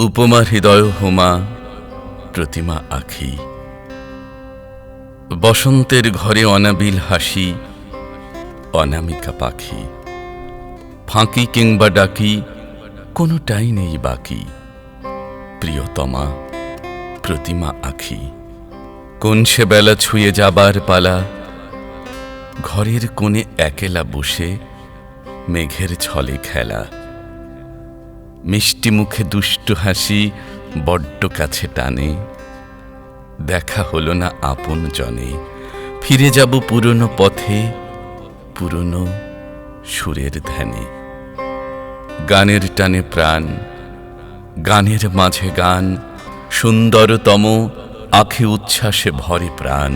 উপমা হৃদয় হোমা প্রতিমা আখি। বসন্তের ঘরে অনাবিল হাসি, অনামিকা পাখি। ফাঁকি কিংবা ডাকি, কোনোটাই নেই বাকি। প্রিয়তমা, প্রতিমা আখি। কোন সে বেলা ছুঁয়ে যাবার পালা, ঘরের কোণে একেলা বসে মেঘের ছলে খেলা। মিষ্টি মুখে দুষ্টু হাসি বড্ড কাছে টানে। দেখা হলো না আপন জনে। ফিরে যাব পুরনো পথে, পুরনো সুরের ধ্যানে। গানের টানে প্রাণ, গানের মাঝে গান, সুন্দরতম আখে উচ্ছ্বাসে ভরে প্রাণ।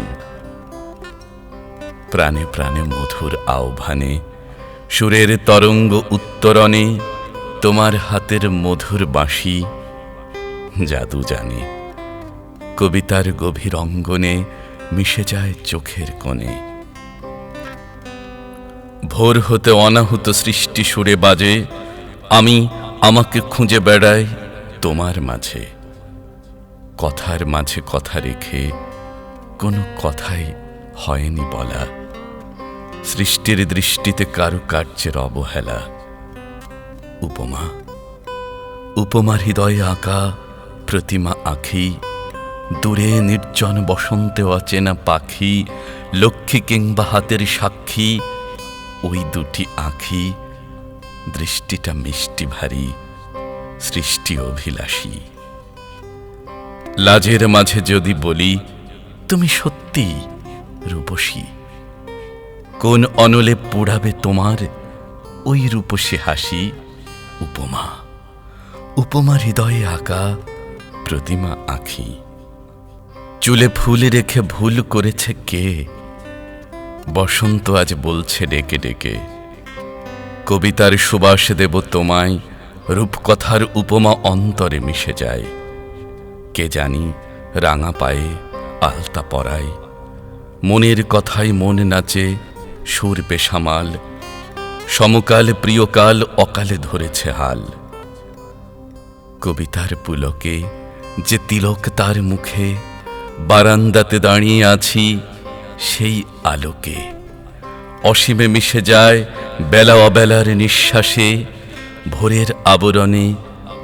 প্রাণে প্রাণে মধুর আহ্বানে, সুরের তরঙ্গ উত্তরণে তোমার হাতের মধুর বাঁশি, জাদু জানে। কবিতার গভীর অঙ্গনে মিশে যায় চোখের কোণে। ভোর হতে অনাহুত সৃষ্টি সুরে বাজে, আমি আমাকে খুঁজে বেড়াই তোমার মাঝে। কথার মাঝে কথা রেখে কোনো কথাই হয়নি বলা। সৃষ্টির দৃষ্টিতে কারু কার্যের অবহেলা। উপমা। উপমা হৃদয়ে আঁকা প্রতিমা আখি। দূরে নির্জন বসন্তে অচেনা পাখি, লক্ষ্মী কিংবা হাতের সাক্ষী, ওই দুটি আখি। দৃষ্টিটা মিষ্টি ভারী, সৃষ্টি অভিলাষী। লাজের মাঝে যদি বলি, তুমি সত্যি রূপসী। কোন অনলে পোড়াবে তোমার ওই রূপসী হাসি? উপমা। উপমা হৃদয়ে আঁকা প্রতিমা আখি। চুলে ফুল রেখে ভুল করেছে কে? বসন্ত আজ বলছে ডেকে ডেকে, কবিতার সুবাস দেব তোমায়, রূপকথার উপমা অন্তরে মিশে যায়। কে জানি রাঙা পায়ে আলতা পরায়, মনের কথায় মন নাচে সুর বেসামাল সমকাল প্রিয়কাল অকালে ধরেছে হাল। কবিতার পুলকে যে তিলক তার মুখে, বারান্দাতে দাঁড়িয়ে আছি সেই আলোকে। অসীমে মিশে যায় বেলা অবেলার নিঃশ্বাসে, ভোরের আবরণে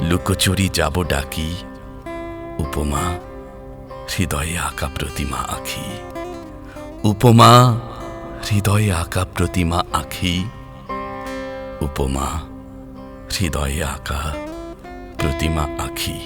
লুকোচুরি যাব ডাকি উপমা, হৃদয়ে আঁকা প্রতিমা আখি। উপমা, হৃদয়ে আঁকা প্রতিমা আখি। উপমা হৃদয়ে আঁকা প্রতিমা আখি।